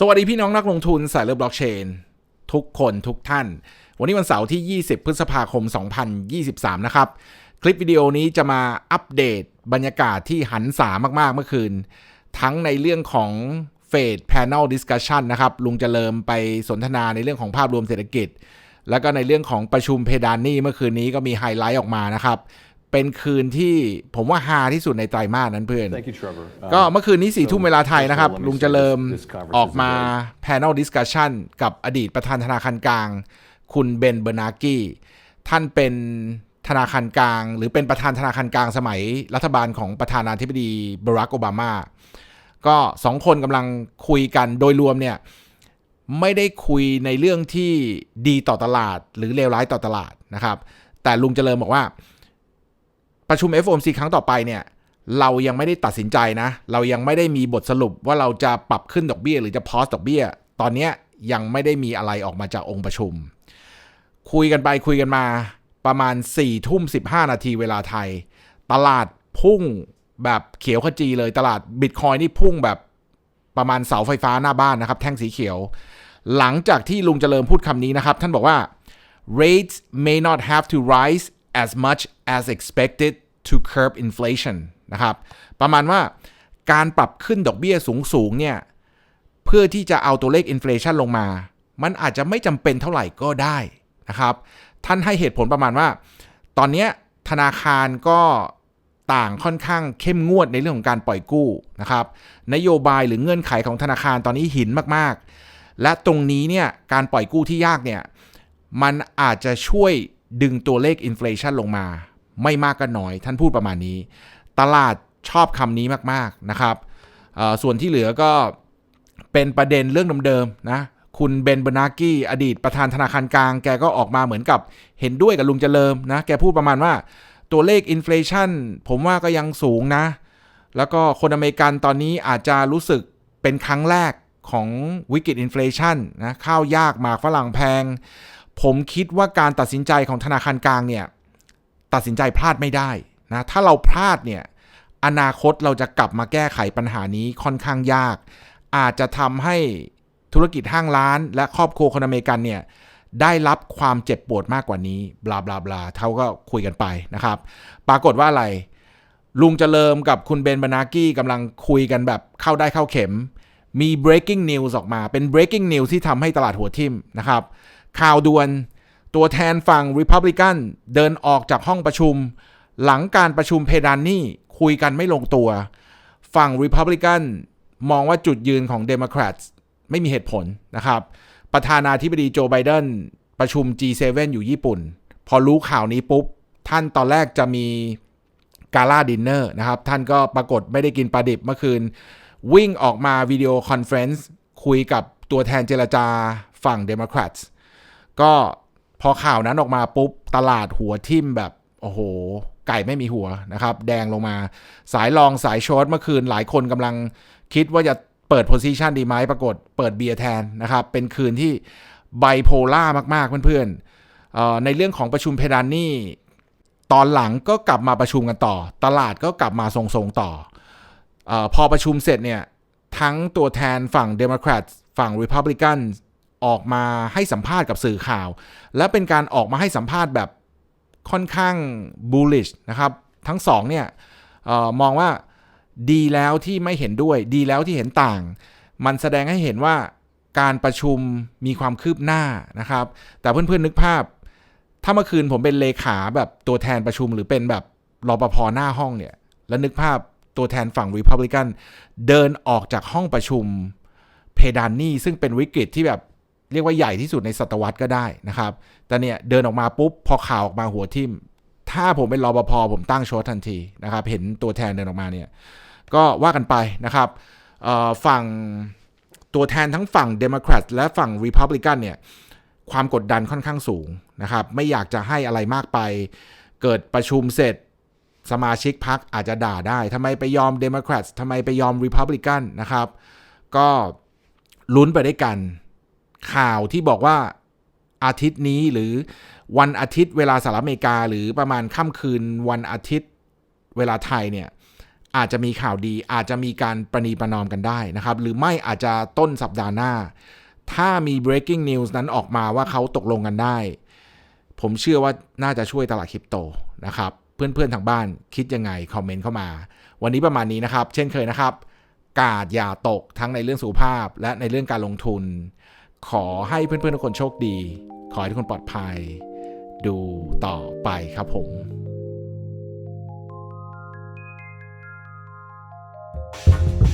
สวัสดีพี่น้องนักลงทุนสายเลือบล็อกเชน ทุกคนทุกท่าน วันนี้วันเสาร์ที่ 20 พฤษภาคม 2023 นะครับ คลิปวิดีโอนี้จะมาอัปเดตบรรยากาศที่หันษามากๆ เมื่อคืน ทั้งในเรื่องของเฟด Panel Discussion นะครับ ลุงเจริญไปสนทนาในเรื่องของภาพรวมเศรษฐกิจ แล้วก็ในเรื่องของประชุมเพดานนี่เมื่อคืนนี้ก็มีไฮไลท์ออกมานะครับ เป็นคืนที่ผมว่าฮาที่สุดในไตรมาสนั้นเพื่อน Thank you, Trevor. ก็เมื่อคืนนี้สี่ทุ่มเวลาไทยนะครับ First of all, let me ลุงเจริญ say this- this conference ออกมา is a panel discussion กับอดีตประธานธนาคารกลาง คุณเบนเบอร์นากี้ ท่านเป็นธนาคารกลาง หรือเป็นประธานธนาคารกลางสมัยรัฐบาลของประธานาธิบดีบารักโอบามา ก็สองคนกำลังคุยกันโดยรวมเนี่ย ไม่ได้คุยในเรื่องที่ดีต่อตลาด หรือเลวร้ายต่อตลาดนะครับ แต่ลุงเจริญบอกว่า ประชุม FOMC ครั้งต่อไปเนี่ยเรายังไม่ได้ตัดสินใจนะ เรายังไม่ได้มีบทสรุปว่าเราจะปรับขึ้นดอกเบี้ย หรือจะพอสดอกเบี้ย ตอนนี้ยยังไม่ได้มีอะไรออกมาจากองค์ประชุม คุยกันไปคุยกันมาประมาณ4ี่ทุ่มสินาทีเวลาไทย ตลาดพุ่งแบบเขียวขจีเลยตลาดบิตคอยนี่พุ่งแบบประมาณเสาไฟฟ้าหน้าบ้านนะครับ แท่งสีเขียว หลังจากที่ลุงเจริญพูดคำนี้นะครับ ท่านบอกว่า rates may not have to rise as much as expected to curb inflation นะครับ ประมาณว่าการปรับขึ้นดอกเบี้ยสูงๆเนี่ย เพื่อที่จะเอาตัวเลขอินฟล t ชันลงมา มันอาจจะไม่จำเป็นเท่าไหร่ก็ได้นะครับ ท่านให้เหตุผลประมาณว่า ตอนนี้ธนาคารก็ต่างค่อนข้างเข้มงวดในเรื่องของการปล่อยกู้นะครับ นโยบายหรือเงื่อนไขของธนาคารตอนนี้หินมากๆ และตรงนี้เนี่ยการปล่อยกู้ที่ยากเนี่ย มันอาจจะช่วยดึงตัวเลขอินฟล t ชันลงมา ไม่มากก็น้อย ท่านพูดประมาณนี้ ตลาดชอบคำนี้มากๆนะครับส่วนที่เหลือก็เป็นประเด็นเรื่องเดิมๆนะคุณเบนเบอร์นากี้อดีตประธานธนาคารกลาง แกก็ออกมาเหมือนกับเห็นด้วยกับลุงเจริญนะ แกพูดประมาณว่าตัวเลขอินฟลชันผมว่าก็ยังสูงนะ แล้วก็คนอเมริกันตอนนี้อาจจะรู้สึกเป็นครั้งแรกของวิกฤตอินฟลชันนะข้าวยากหมากฝรั่งแพง ผมคิดว่าการตัดสินใจของธนาคารกลางเนี่ย ตัดสินใจพลาดไม่ได้นะถ้าเราพลาดเนี่ยอนาคตเราจะกลับมาแก้ไขปัญหานี้ค่อนข้างยาก อาจจะทำให้ธุรกิจห้างร้าน และครอบครัวคนอเมริกันเนี่ยได้รับความเจ็บปวดมากกว่านี้บลาบลาบลาเขาก็คุยกันไปนะครับ ปรากฏว่าอะไร ลุงเจริญกับคุณเบนบานากี้กำลังคุยกันแบบเข้าได้เข้าเข็ม มี breaking news ออกมาเป็น breaking news ที่ทำให้ตลาดหัวทิ่มนะครับ ข่าวด่วน ตัวแทนฝั่ง Republican เดินออกจากห้องประชุม หลังการประชุมเพดานนี่คุยกันไม่ลงตัว ฝั่ง Republican มองว่าจุดยืนของ Democrats ไม่มีเหตุผลนะครับ ประธานาธิบดีโจไบเดนประชุม G7 อยู่ญี่ปุ่น พอรู้ข่าวนี้ปุ๊บ ท่านตอนแรกจะมีกาล่าดินเนอร์นะครับ ท่านก็ปรากฏไม่ได้กินปลาดิบเมื่อคืน วิ่งออกมาวิดีโอคอนเฟรนซ์คุยกับตัวแทนเจรจาฝั่ง Democrats ก็ พอข่าวนั้นออกมาปุ๊บตลาดหัวทิ่มแบบโอ้โห ไก่ไม่มีหัวนะครับ แดงลงมา สายลองสายช็อตเมื่อคืนหลายคนกำลังคิดว่าจะเปิดโพซิชันดีไหมปรากฏเปิดเบียร์แทนนะครับ เป็นคืนที่ไบโพล่ามาก ๆ เพื่อนๆในเรื่องของประชุมเพดานนี่ตอนหลังก็กลับมาประชุมกันต่อ ตลาดก็กลับมาทรงๆต่ออพอประชุมเสร็จเนี่ย ทั้งตัวแทนฝั่งเดโมแครตฝั่ง Republican ออกมาให้สัมภาษณ์กับสื่อข่าว และเป็นการออกมาให้สัมภาษณ์แบบค่อนข้าง bullish นะครับ ทั้งสองเนี่ยออมองว่าดีแล้วที่ไม่เห็นด้วย ดีแล้วที่เห็นต่าง มันแสดงให้เห็นว่าการประชุมมีความคืบหน้านะครับ แต่เพื่อนๆนึกภาพ ถ้าเมื่อคืนผมเป็นเลขาแบบตัวแทนประชุมหรือเป็นแบบรปภหน้าห้องเนี่ย แล้วนึกภาพตัวแทนฝั่ง Republican เดินออกจากห้องประชุมเพดานนี่ซึ่งเป็นวิกฤตที่แบบ เรียกว่าใหญ่ที่สุดในศตวรรษก็ได้นะครับ แต่เนี่ยเดินออกมาปุ๊บพอข่าวออกมาหัวทิ่ม ถ้าผมเป็นรปภผมตั้งโชว์ทันทีนะครับ เห็นตัวแทนเดินออกมาเนี่ย ก็ว่ากันไปนะครับฝั่งตัวแทนทั้งฝั่ง Democrat และฝั่ง Republican เนี่ยความกดดันค่อนข้างสูงนะครับ ไม่อยากจะให้อะไรมากไป เกิดประชุมเสร็จสมาชิกพรรคอาจจะด่าได้ทำไมไปยอม Democrats ทำไมไปยอม Republican นะครับ ก็ลุ้นไปได้วยกัน ข่าวที่บอกว่าอาทิตย์นี้หรือวันอาทิตย์เวลาสหรัฐอเมริกา หรือประมาณค่ำคืนวันอาทิตย์เวลาไทยเนี่ยอาจจะมีข่าวดี อาจจะมีการประนีประนอมกันได้นะครับ หรือไม่อาจจะต้นสัปดาห์หน้า ถ้ามี breaking news นั้นออกมาว่าเขาตกลงกันได้ ผมเชื่อว่าน่าจะช่วยตลาดคริปโตนะครับ เพื่อนๆทางบ้านคิดยังไง คอมเมนต์เข้ามา วันนี้ประมาณนี้นะครับ เช่นเคยนะครับ กาดอย่าตกทั้งในเรื่องสุขภาพ และในเรื่องการลงทุน ขอให้เพื่อนๆทุกคนโชคดี ขอให้ทุกคนปลอดภัย ดูต่อไปครับผม Thank